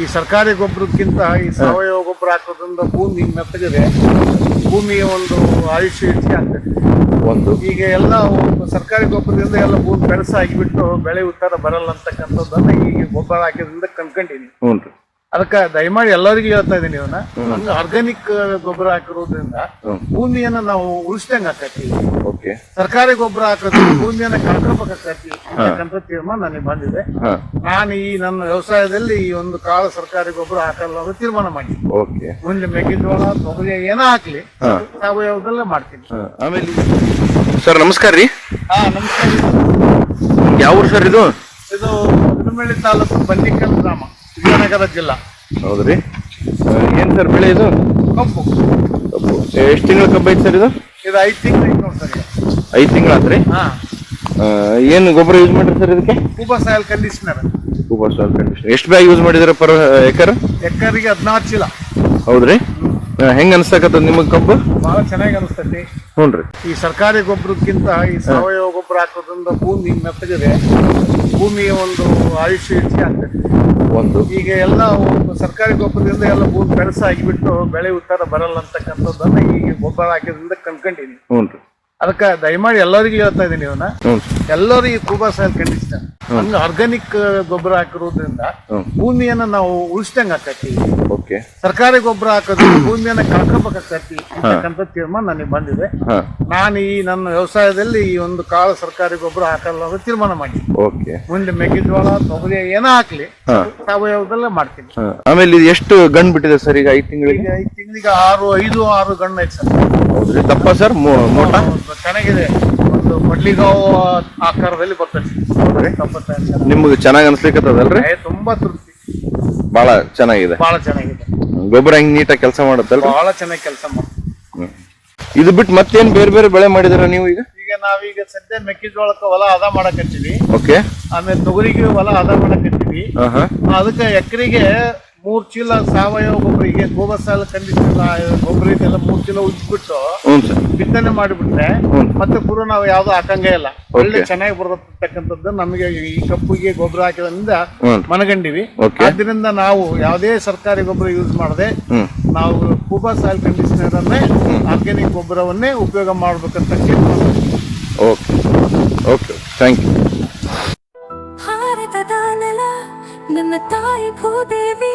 ಈ ಸರ್ಕಾರಿ ಗೊಬ್ಬರಕ್ಕಿಂತ ಈ ಸಾವಯವ ಗೊಬ್ಬರ ಹಾಕೋದ್ರಿಂದ ಭೂಮಿ ಮೆತ್ತಗಿದೆ. ಭೂಮಿಯ ಒಂದು ಆಯುಷ್ಯ ಹೆಚ್ಚಿಗೆ ಆಗ್ತದೆ. ಒಂದು. ಈಗ ಎಲ್ಲ ಸರ್ಕಾರಿ ಗೊಬ್ಬರದಿಂದ ಎಲ್ಲ ಭೂಮಿ ಬೆಳಸಾಗಿಬಿಟ್ಟು ಬೆಳೆ ಉತ್ತರ ಬರಲ್ಲ ಅಂತಕ್ಕಂಥದ್ದನ್ನ ಈಗ ಗೊಬ್ಬರ ಹಾಕಿದ್ರಿಂದ ಕಂಡ್ಕೊಂಡಿನಿ ಹ್ಞೂ ರೀ. ಅದಕ್ಕೆ ದಯಮಾಡಿ ಎಲ್ಲರಿಗೂ ಹೇಳ್ತಾ ಇದ್ದೀನಿ ಇವನ್ನ ಆರ್ಗ್ಯಾನಿಕ್ ಆರ್ಗಾನಿಕ್ ಗೊಬ್ಬರ ಹಾಕಿರೋದ್ರಿಂದ ಭೂಮಿಯನ್ನ ನಾವು ಉಳಿಸ್ದಂಗ ಆಕತಿ ಓಕೆ. ಸರ್ಕಾರಿ ಗೊಬ್ಬರ ಹಾಕೋದ್ರಿಂದ ಭೂಮಿಯನ್ನ ಕಳ್ಕೊಬೇಕಾಕತಿ ಅಂತ ತೀರ್ಮಾನ ನನಗೆ ಬಂದಿದೆ. ನಾನು ಈ ನನ್ನ ವ್ಯವಸಾಯದಲ್ಲಿ ಈ ಒಂದು ಕಾಳು ಸರ್ಕಾರಿ ಗೊಬ್ಬರ ಹಾಕಲ್ಲ ಅಂತ ತೀರ್ಮಾನ ಮಾಡಿ ಓಕೆ. ಮುಂದೆ ಮೆಕ್ಕೆಜೋಳ ತೊಗರಿ ಏನೋ ಹಾಕ್ಲಿ ಸಾವಯವದಲ್ಲೇ ಮಾಡ್ತೀನಿ. ಆಮೇಲೆ ಸರ್ ನಮಸ್ಕಾರ ರೀ. ಹಾ ನಮಸ್ಕಾರ ಯಾವ ಸರ್ ಇದು? ಇದು ಮಧುಮಳ್ಳಿ ತಾಲೂಕು ಬನ್ನಿಕಲ್ ಗ್ರಾಮ. ವಿಜಯನಗರ ಜಿಲ್ಲಾ. ಹೌದ್ರಿ? ಏನು ಸರ್ ಬೆಳೆ ಇದು? ಕಬ್ಬು. ಕಬ್ಬು. ಎಷ್ಟು ತಿಂಗಳ ಕಬ್ಬು ಐತೆ ಸರ್ ಇದು? ಇದು ಐದು ತಿಂಗಳು ಐತೆ ನೋಡಿ ಸರ್ ಐದು ತಿಂಗಳಾತ್ರಿ ಹಾಂ. ಏನು ಗೊಬ್ಬರ ಯೂಸ್ ಮಾಡಿರಿ ಸರ್ ಇದಕ್ಕೆ? Khuba soil conditioner. Super soil condition ಎಷ್ಟು ಬ್ಯಾಗ್ ಯೂಸ್ ಮಾಡಿದಾರೆ ಪರ್ ಎಕರ್? ಎಕರೆಗೆ ಹದಿನಾರು ಚೀಲ. ಹೌದ್ರಿ? ಹೆಂಗೆ ಅನ್ಸಕತ್ತದ ನಿಮಗೆ ಕಬ್ಬು? ಬಹಳ ಚೆನ್ನಾಗಿ ಅನಿಸ್ತೈತಿ. ಹ್ಞೂ ರೀ. ಈ ಸರ್ಕಾರಿ ಗೊಬ್ಬರಕ್ಕಿಂತ ಈ ಸಾವಯವ ಗೊಬ್ಬರ ಹಾಕೋದ್ರಿಂದ ಭೂಮಿ ಮೆತ್ತಗಿದೆ. ಭೂಮಿಯ ಒಂದು ಆಯುಷ್ಯ ಹೆಚ್ಚಿಗೆ ಆಗ್ತದೆ. ಒಂದು. ಈಗ ಎಲ್ಲ ಸರ್ಕಾರಿ ಗೊಬ್ಬರದಿಂದ ಎಲ್ಲ ಭೂಮಿ ಬೆಳಸಾಗಿಬಿಟ್ಟು ಬೆಳೆ ಉತ್ತರ ಬರಲ್ಲ ಅಂತಕ್ಕಂಥದ್ದನ್ನ ಈಗ ಗೊಬ್ಬರ ಹಾಕಿದ್ರಿಂದ ಕಂಡ್ಕೊಂಡಿನಿ ಹ್ಞೂ ರೀ. ಅದಕ್ಕೆ ದಯಮಾಡಿ ಎಲ್ಲರಿಗೂ ಹೇಳ್ತಾ ಇದೀನಿ ಇವನ್ನ ಎಲ್ಲರೂ ಈ ಕೂಬಾ ಸಾಯಿಲ್ ಕಂಡಿಸ್ತಾರೆ ಹಂಗ ಆರ್ಗಾನಿಕ್ ಗೊಬ್ಬರ ಹಾಕಿರೋದ್ರಿಂದ. ಭೂಮಿಯನ್ನ ನಾವು ಉಳಿಸ್ದಂಗ ಆಕತಿ ಸರ್ಕಾರಿ ಗೊಬ್ಬರ ಹಾಕೋದು ಭೂಮಿಯನ್ನ ಕಳ್ಕೊಬೇಕಾಗ್ತೈತಿ ಅಂತಕ್ಕಂಥ ತೀರ್ಮಾನ ನನಗೆ ಬಂದಿದೆ. ನಾನು ಈ ನನ್ನ ವ್ಯವಸಾಯದಲ್ಲಿ ಈ ಒಂದು ಕಾಳು ಸರ್ಕಾರಿ ಗೊಬ್ಬರ ಹಾಕಲ್ಲ ಅಂತ ತೀರ್ಮಾನ ಮಾಡಿ. ಮುಂದೆ ಮೆಕ್ಕೆಜೋಳ ತೊಗರಿ ಏನೋ ಹಾಕ್ಲಿ ಸಾವಯವದಲ್ಲೇ ಮಾಡ್ತೀನಿ. ಆಮೇಲೆ ಇದು ಎಷ್ಟು ಗಂಡು ಬಿಟ್ಟಿದೆ ಸರ್ ಈಗ ಐದು ತಿಂಗಳಿಗೆ? ಐದು ತಿಂಗಳಿಗೆ ಆರು ಐದು ಆರು ಗಣ್ ಐತೆ ಸರ್. ಹೌದ್ರಿ. ತಪ್ಪ ಸರ್? ಮೋಟ? ಚೆನ್ನಾಗಿದೆ. ಒಂದು ಮಡ್ಲಿಗಾವು ಆಕಾರದಲ್ಲಿ ಬರ್ತದೆ. ನಿಮ್ಗೆ ಚೆನ್ನಾಗಿ ಅನ್ಸ್ಲಿಕ್ಕೆ ತುಂಬಾ ತೃಪ್ತಿ. ಭಾಳ ಚೆನ್ನಾಗಿದೆ. ಬಹಳ ಚೆನ್ನಾಗಿದೆ. ಗೊಬ್ಬರ ಹೆಂಗ್ ನೀಟಾಗಿ ಕೆಲಸ ಮಾಡುತ್ತಲ್ವಾ ಬಹಳ ಚೆನ್ನಾಗಿ ಕೆಲಸ ಮಾಡ್ತೀವಿ. ಇದು ಬಿಟ್ಟು ಮತ್ತೇನ್ ಬೇರೆ ಬೇರೆ ಬೆಳೆ ಮಾಡಿದಿರ ನೀವು ಈಗ? ಈಗ ನಾವೀಗ ಸದ್ಯ ಮೆಕ್ಕೆಜೋಳಕ್ಕೆ ಹೊಲ ಹದ ಮಾಡಕತ್ತೀವಿ. ಓಕೆ. ಆಮೇಲೆ ತೊಗರಿಗೆ ಹೊಲ ಹದ ಮಾಡಕತ್ತೀವಿ. ಅದಕ್ಕೆ ಎಕರೆಗೆ ಮೂರ್ ಚೀಲ ಸಾವಯವ ಗೊಬ್ಬರ ಈಗ ಗೋಬರ್ ಸಾಲ ಕಂಡೀಷನ್ ಗೊಬ್ಬರ ಇದೆಲ್ಲ ಮೂರ್ ಚೀಲ ಉಜ್ಬಿಟ್ಟು ಹ್ಞೂ ಸರ್. ಬಿತ್ತನೆ ಮಾಡಿಬಿಟ್ರೆ ಮತ್ತೆ ಗುರು ನಾವು ಯಾವ್ದು ಹಾಕಂಗೇ ಇಲ್ಲ. ಒಳ್ಳೆ. ಚೆನ್ನಾಗಿ ಬರತಕ್ಕಂಥದ್ದು ನಮಗೆ ಈ ಕಪ್ಪಿಗೆ ಗೊಬ್ಬರ ಹಾಕಿದ್ರಿಂದ. ಮನಗಂಡಿವಿ. ಅದರಿಂದ ಆದ್ರಿಂದ ನಾವು ಯಾವುದೇ ಸರ್ಕಾರಿ ಗೊಬ್ಬರ ಯೂಸ್ ಮಾಡದೆ ನಾವು ಕೂಬಾ ಸಾಯಿಲ್ ಕಂಡೀಷನರ್ ಅನ್ನೇ ಆರ್ಗ್ಯಾನಿಕ್ ಗೊಬ್ಬರವನ್ನೇ ಉಪಯೋಗ ಮಾಡ್ಬೇಕಂತ. ಓಕೆ. ಓಕೆ. ಥ್ಯಾಂಕ್ ಯು ಭಾರತದ ನೆಲ ನನ್ನ ತಾಯಿ ಭೂದೇವಿ.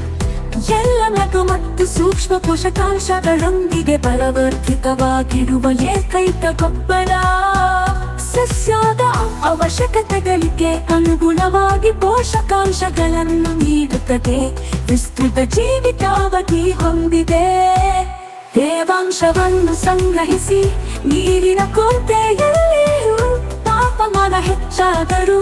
ಎಲ್ಲ ಮಗು ಮತ್ತು ಸೂಕ್ಷ್ಮ ಪೋಷಕಾಂಶಗಳೊಂದಿಗೆ ಬಲವರ್ಧಿತವಾಗಿರುವ ಏಕೈಕ ಗೊಬ್ಬರ ಸಸ್ಯದ ಅವಶ್ಯಕತೆಗಳಿಗೆ ಅನುಗುಣವಾಗಿ ಪೋಷಕಾಂಶಗಳನ್ನು ನೀಡುತ್ತದೆ. ವಿಸ್ತೃತ ಜೀವಿತಾವಧಿ ಹೊಂದಿದೆ. ತೇವಾಂಶವನ್ನು ಸಂಗ್ರಹಿಸಿ ನೀರಿನ ಕೊರತೆಯಲ್ಲಿ ತಾಪಮಾನ ಹೆಚ್ಚಾದರೂ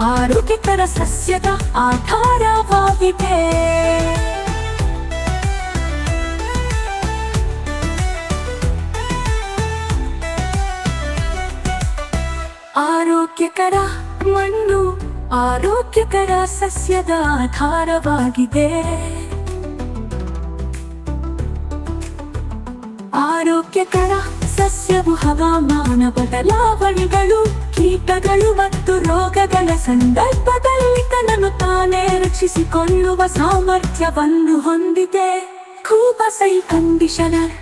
ಆರೋಗ್ಯಕರ ಸಸ್ಯದ ಆಧಾರವಾಗಿದೆ. ಆರೋಗ್ಯಕರ ಮಣ್ಣು ಆರೋಗ್ಯಕರ ಸಸ್ಯದ ಆಧಾರವಾಗಿದೆ. ಆರೋಗ್ಯಕರ ಸಸ್ಯವು ಹವಾಮಾನ ಬದಲಾವಣೆಗಳು ಕೀಟಗಳು ರೋಗಗಳ ಸಂದರ್ಭದಲ್ಲಿ ತನ್ನನ್ನು ತಾನೇ ರಕ್ಷಿಸಿಕೊಳ್ಳುವ ಸಾಮರ್ಥ್ಯವನ್ನು ಹೊಂದಿದೆ. ಕೂಬಸೈ ಕಂಡೀಷನರ್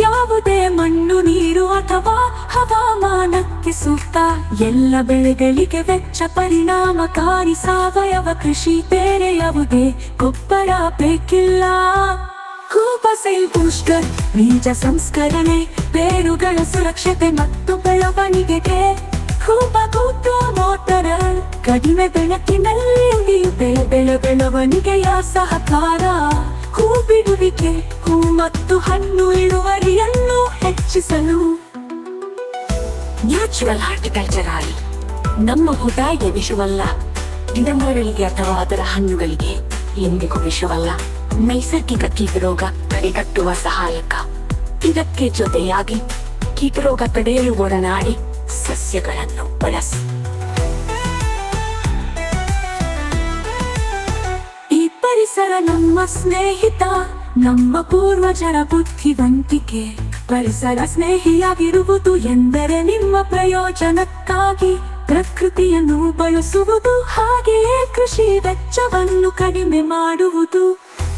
ಯಾವುದೇ ಮಣ್ಣು, ನೀರು ಅಥವಾ ಹವಾಮಾನಕ್ಕೆ ಸೂಕ್ತ. ಎಲ್ಲ ಬೆಳೆಗಳಿಗೆ ವೆಚ್ಚ, ಪರಿಣಾಮಕಾರಿ ಸಾವಯವ ಕೃಷಿ, ಬೇರೆ ಯಾವುದೇ ಗೊಬ್ಬರ ಬೇಕಿಲ್ಲ. ಕೂಪಸೈಲ್ ಬೂಸ್ಟರ್, ಬೀಜ ಸಂಸ್ಕರಣೆ, ಬೇರುಗಳ ಸುರಕ್ಷತೆ ಮತ್ತು ಬೆಳವಣಿಗೆಗೆ ಮೋಟರ, ಕಡಿಮೆ ಬೆಳಕಿನಲ್ಲಿ ಉಳಿಯುತ್ತೆ. ಬೆಳೆ ಬೆಳವಣಿಗೆಯ ಸಹಕಾರ ಹೂ ಬಿಡುವಿಕೆ ಹೂ ಮತ್ತು ಹಣ್ಣು ಇಳುವರಿಯನ್ನು ಹೆಚ್ಚಿಸಲು. ನ್ಯಾಚುರಲ್ ಹಾರ್ಟಿಕಲ್ಚರ್ ಆಗಿ, ನಮ್ಮ ಹುಟಾಯಿಗೆ ವಿಷವಲ್ಲ. ಗಿಡಮರಗಳಿಗೆ ಅಥವಾ ಅದರ ಹಣ್ಣುಗಳಿಗೆ ಎಂದಿಗೂ ವಿಷವಲ್ಲ. ನೈಸರ್ಗಿಕ ಕೀಟರೋಗ ತಡೆಗಟ್ಟುವ ಸಹಾಯಕ. ಇದಕ್ಕೆ ಜೊತೆಯಾಗಿ ಕೀಟರೋಗ ತಡೆಯಲು ಒಡನಾಡಿ ಸಸ್ಯಗಳನ್ನು ಬಳಸಿ ಈ ಪರಿಸರ ನಮ್ಮ ಸ್ನೇಹಿತ, ನಮ್ಮ ಪೂರ್ವಜರ ಬುದ್ಧಿವಂತಿಕೆ. ಪರಿಸರ ಸ್ನೇಹಿಯಾಗಿರುವುದು ಎಂದರೆ ನಿಮ್ಮ ಪ್ರಯೋಜನಕ್ಕಾಗಿ. ಪ್ರಕೃತಿಯನ್ನು ಬಯಸುವುದು ಹಾಗೆಯೇ ಕೃಷಿ ವೆಚ್ಚವನ್ನು ಕಡಿಮೆ ಮಾಡುವುದು.